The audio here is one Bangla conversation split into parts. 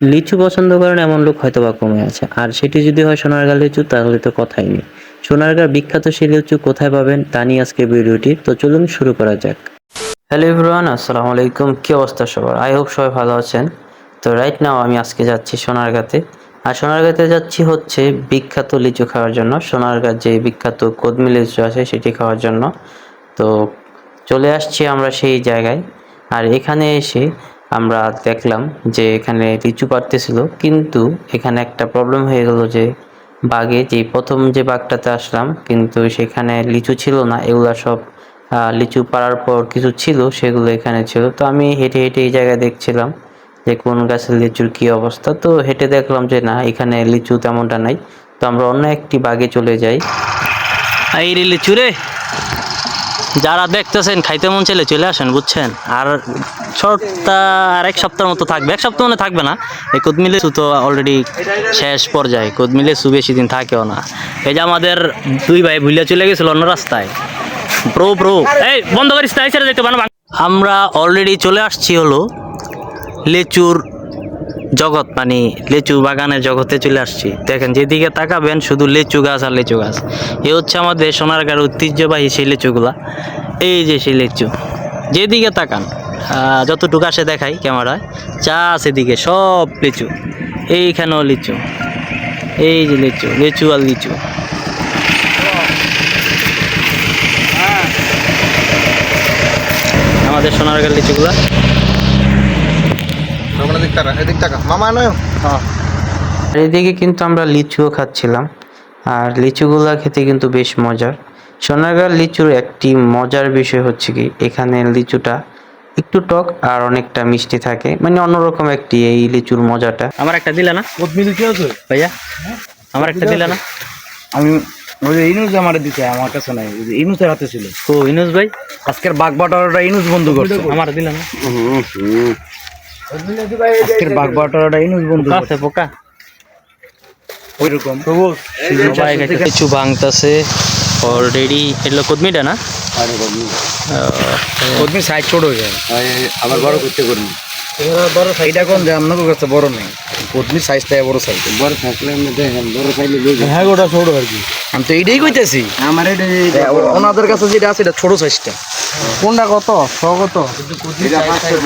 লিচু পছন্দ করেন এমন লোক হয়তো বা কমে আছে। আর সেটি যদি হয় সোনারগাঁ লিচু, তাহলে তো কথাই নেই। সোনারগাঁ বিখ্যাত সেই লিচু কোথায় পাবেন তা নিয়ে আজকে ভিডিওটি। তো চলুন শুরু করা যাক। হ্যালো এভরিওয়ান, আসসালামু আলাইকুম। কী অবস্থা সবার? আই হোপ সবাই ভালো আছেন। তো রাইট নাও আমি আজকে যাচ্ছি সোনারগাঁতে। আর সোনারগাঁতে যাচ্ছি হচ্ছে বিখ্যাত লিচু খাওয়ার জন্য। সোনারগাঁ যে বিখ্যাত কদমি লিচু আছে সেটি খাওয়ার জন্য। তো চলে আসছি আমরা সেই জায়গায়। আর এখানে এসে আমরা দেখলাম যে এখানে লিচু পাড়তেছিল কিন্তু এখানে একটা প্রবলেম হয়ে গেল যে বাগে যে প্রথম যে বাঘটাতে আসলাম, কিন্তু সেখানে লিচু ছিল না, এগুলা সব লিচু পাড়ার পর কিছু ছিল, সেগুলো এখানে ছিল। তো আমি হেঁটে হেঁটে এই জায়গায় দেখছিলাম যে কোন গাছের লিচুর কি অবস্থা। তো হেঁটে দেখলাম যে না, এখানে লিচু তেমনটা নাই। তো আমরা অন্য একটি বাগে চলে যাই। এই রে লিচু রে, যারা দেখতেছেন, খাইতে মন চাইলে চলে আসেন, বুঝছেন? আর শর্টটা আর এক সপ্তাহের মতো থাকবে। এক সপ্তাহ মনে থাকবে না। এই কুদমি লিচু তো অলরেডি শেষ পর্যায়ে। কুদমি লিচু বেশি দিন থাকেও না। এই যে আমাদের দুই ভাই ভুলিয়া চলে গেছিল অন্য রাস্তায়। প্রো প্রো। এই, বন্ধ করিস তাই ছেড়ে যেতে পারো আমরা অলরেডি চলে আসছি হলো লিচুর জগৎ মানে লিচু বাগানের জগতে চলে আসছি। দেখেন, যেদিকে তাকাবেন শুধু লিচু গাছ আর লিচু গাছ। এ হচ্ছে আমাদের সোনারগাঁর ঐতিহ্যবাহী সেই লিচুগুলা। এই যে সেই লিচু। যেদিকে তাকান। যতটুকু আসে দেখাই ক্যামেরায়। চা আছে দিকে সব লিচু। এইখানেও লিচু। এই যে লিচু লিচু আর লিচু। আমাদের সোনারগাঁর লিচুগুলা। এদিক টাকা মামা এদিকে কিন্তু আমরা লিচুও খাচ্ছিলাম। আর লিচুগুলা খেতে কিন্তু বেশ মজার। সোনারগাঁর লিচুর একটি মজার বিষয় হচ্ছে কি এখানে লিচুটা একটু টক আর অনেকটা মিষ্টি থাকে। মানে অন্যরকম একটি এই লিচুর মজাটা। আমার একটা দিলে না? ভাইয়া আমার একটা দিলে না? আমি ওই যে ইনুস আমার দিতে আমার কাছে নাই। ইনুসের হাতে ছিল। ইনুস ভাই? আজকের বাঘ বাটারাটা ইনুস বন্ধ করছে। আমার দিলে না? আজকের বাঘ বাটারাটা ইনুস বন্ধ আছে পোকা? ওইরকম। সবাই কিছু ভাঙতেছে। অলরেডি এগুলো কদমিটা না? কদমি। সাইজ ছোট হয়ে যায়। আবার বড় করতে করব বড় সাইজ কোন যে আপনাদের কাছে বড় নেই। কদমি সাইজটা বড় সাইজ। বড় থাকলে বড় পাইলে হ্যাঁ গোটা ছোট আর কি আমি তো এইটাই কইতেছি। আমার এটা ওনাদের কাছে যেটা আছে এটা ছোট সাইজটা। কোনটা কত? ছ কত?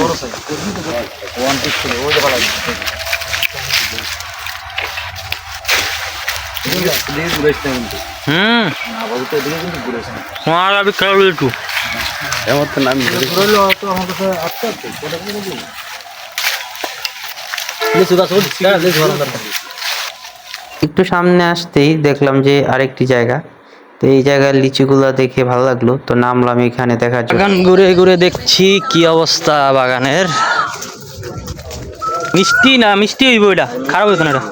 বড় সাইজ। হুম। আমার আবি খেলা একটু এমন তো নাম একটু সামনে আসতেই দেখলাম যে আরেকটি জায়গা। তো এই জায়গার লিচুগুলা দেখে ভালো লাগল। তো নামলাম এখানে দেখার জন্য। বাগান ঘুরে ঘুরে দেখছি কি অবস্থা বাগানের। মিষ্টি না মিষ্টি হইব এটা। খারাপ হইতো না এটা।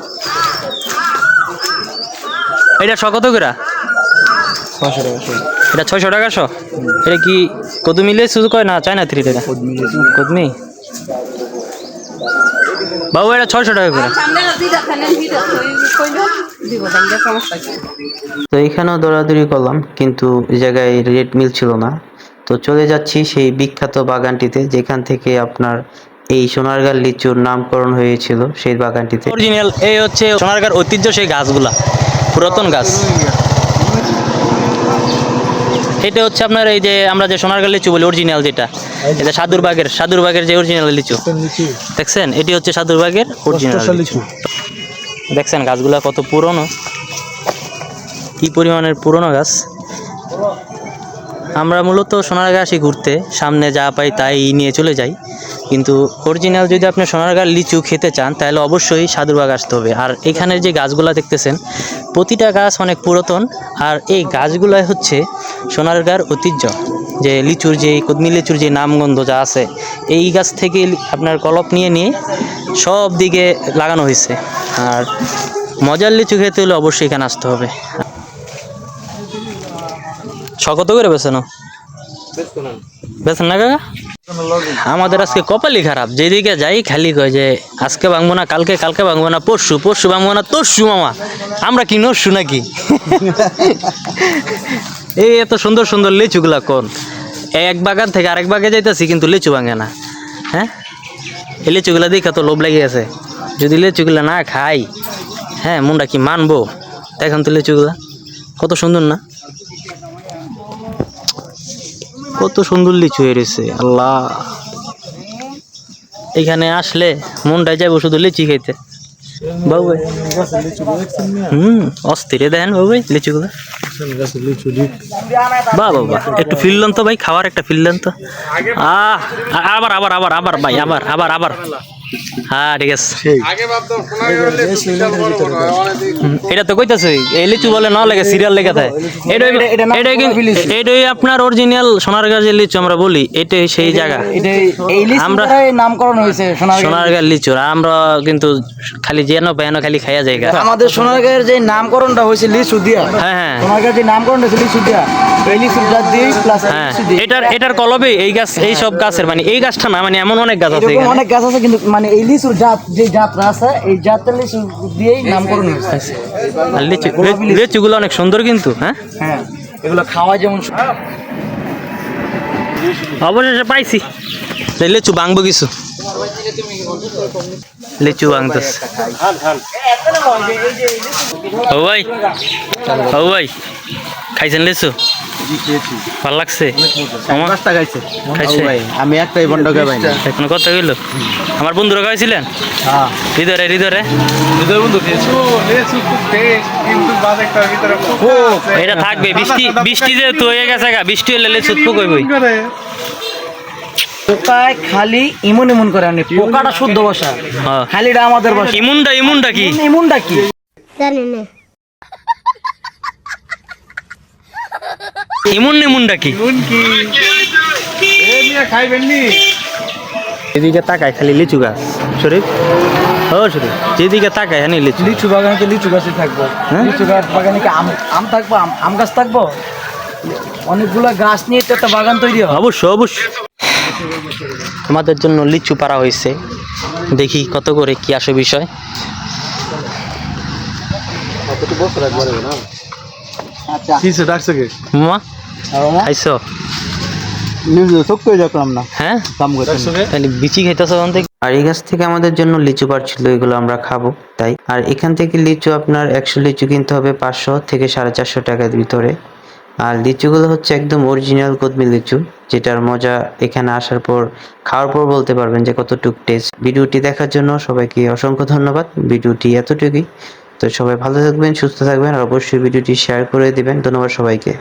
এটা শ কত করে এটা ছয়শো টাকা শ। এটা কি কদু মিলে শুধু কয় না চায় না থ্রি এটা কদমি? বাবু, এটা ছয়শো টাকা করে। তো এখানেও দৌড়াদৌড়ি করলাম, কিন্তু জায়গায় রেট মিল ছিল না। তো চলে যাচ্ছি সেই বিখ্যাত বাগানটিতে, যেখান থেকে আপনার এই সোনারগাঁ লিচুর নামকরণ হয়েছিল সেই বাগানটিতে। অরিজিনাল এই হচ্ছে সোনারগাঁর ঐতিহ্য সেই গাছগুলা, পুরাতন গাছ। এটা হচ্ছে আপনার এই যে আমরা যে সোনারগাঁ লিচু বলি অরিজিনাল যেটা। এটা সাদুরবাগের সাদুরবাগের যে অরিজিনাল লিচু। দেখছেন? এটি হচ্ছে সাদুরবাগের অরিজিনাল লিচু। দেখছেন গাছগুলা কত পুরনো? কি পরিমাণের পুরনো গাছ? আমরা মূলত সোনারগাঁ আসি ঘুরতে, সামনে যা পাই তাই নিয়ে চলে যাই। কিন্তু অরিজিনাল যদি আপনি সোনারগাঁ লিচু খেতে চান, তাহলে অবশ্যই সাদুরবাগ আসতে হবে। আর এখানের যে গাছগুলো দেখতেছেন, প্রতিটা গাছ অনেক পুরাতন, আর এই গাছগুলাই হচ্ছে সোনারগাঁর ঐতিহ্য। যে লিচুর যে, কদমি লিচুর যে নামগন্ধ যা আছে, এই গাছ থেকে আপনার কলপ নিয়ে নিয়ে সব দিকে লাগানো হয়েছে। আর মজার লিচু খেতে হলে অবশ্যই এখানে আসতে হবে। শকত করে বেছে না বেছেন না কাকা? আমাদের আজকে কপালই খারাপ। যেদিকে যাই খালি কয় যে, আজকে ভাঙবো না, কালকে কালকে ভাঙবো না, পরশু পরশু ভাঙবো না, তরশু মামা। আমরা কি নরশু নাকি? এই এত সুন্দর সুন্দর লিচুগুলা কোন? এক বাগান থেকে আরেক বাগে যাইতেছি, কিন্তু লিচু ভাঙে না। হ্যাঁ? এই লিচুগুলা দেখা তো লোভ লেগে গেছে। যদি লিচুগুলা না খাই হ্যাঁ মনটা কি মানবো? দেখেন তো লিচুগুলা। কত সুন্দর না? কত সুন্দর লিচু রয়েছে আল্লাহ। এখানে আসলে মনটাই যাব শুধু লিচি খাইতে বাবু হুম, অস্থিরে দেখেন বাবু লিচুগুলো। বাহ বাহ একটু ফিরলেন তো ভাই, খাওয়ার একটা ফিরলেন তো। আহ, আবার আবার আবার আবার ভাই, আবার আবার আবার। হ্যাঁ ঠিক আছে। এটা তো কইতাছে এই লিচু বলে না লাগে সিরিয়াল লেগে থাকে এটাই এটাই আপনার অরিজিনাল সোনারগাঁয়ের লিচু আমরা বলি এটাই সেই জায়গা। এটা এই লিস্ট আমরা- নামকরণ হয়েছে সোনার লিচু। আমরা কিন্তু খালি যেন বেন খালি খাইয়া জায়গা আমাদের সোনারগাঁয়ের যে নামকরণটা হয়েছে লিচু দিয়া হ্যাঁ হ্যাঁ। সোনারগাঁয়ের যে নামকরণটা হয়েছে লিচু দিয়া হ্যাঁ এটার এটার কলবে এই গাছ এই সব গাছের মানে এই গাছটা না মানে এমন অনেক গাছ আছে অনেক গাছ আছে কিন্তু মানে এই লিচুর জাত যে জাতটা আছে এই জাতের লিচু দিয়েই নামকরণ হয়েছে। আর লিচু লিচুগুলো অনেক সুন্দর কিন্তু হ্যাঁ? হ্যাঁ এগুলো খাওয়া যেমন অবশেষে পাইছি। লিচু ভাঙবো কিছু। লিচু ভাঙতেছে। ও ভাই ও ভাই খাইছেন লিচু? ভালো লাগছে? আমার খাইছে? আমি একটাই বন্ডকে পাই এখন কথা কইলো? আমার বন্ধুরা খাইছিলেন হৃদয় হৃদয় এটা থাকবে বৃষ্টি বৃষ্টি যেহেতু হয়ে গেছে গা বৃষ্টি হলে লিচু তো কইবই পোকায় খালি ইমন ইমন করে আনি। পোকাটা শুদ্ধ বসা হ্যাঁ। খালিটা আমাদের বসা ইমুনটা ইমুনটা কি? ইমনটা কি? ইমুন ইমুনটা কি? এদিকে তাকায় খালি লিচু গাছ। শরীফ? ও শরীফ যেদিকে তাকায় হ্যাঁ লিচু। লিচু বাগানে তো লিচু গাছই থাকব? হ্যাঁ? লিচু গাছ বাগানে কি আম আম থাকব? আম আম গাছ থাকব? অনেকগুলো গাছ নিয়ে তো একটা বাগান তৈরি হবে অবশ্যই অবশ্যই। আমাদের জন্য লিচু পাড়া হয়েছে। দেখি কত করে কি আসে বিষয়। আচ্ছা। কিছু ডাকছে কে মামা খাইছো হয়ে? হ্যাঁ বিচি খাইতেছো আর এই গাছ থেকে আমাদের জন্য লিচু পাড়ছিল এগুলো আমরা খাব তাই। আর এখান থেকে লিচু আপনার একশো লিচু কিনতে হবে পাঁচশো থেকে সাড়ে চারশো টাকার ভিতরে। আর লিচুগুলো হচ্ছে একদম অরিজিনাল কদমি লিচু যেটার মজা এখানে আসার পর খাওয়ার পর বলতে পারবেন যে কতটুক টেস্ট ভিডিওটি দেখার জন্য সবাইকে অসংখ্য ধন্যবাদ ভিডিওটি এতটুকুই। তো সবাই ভালো থাকবেন সুস্থ থাকবেন আর অবশ্যই ভিডিওটি শেয়ার করে দিবেন। ধন্যবাদ সবাইকে।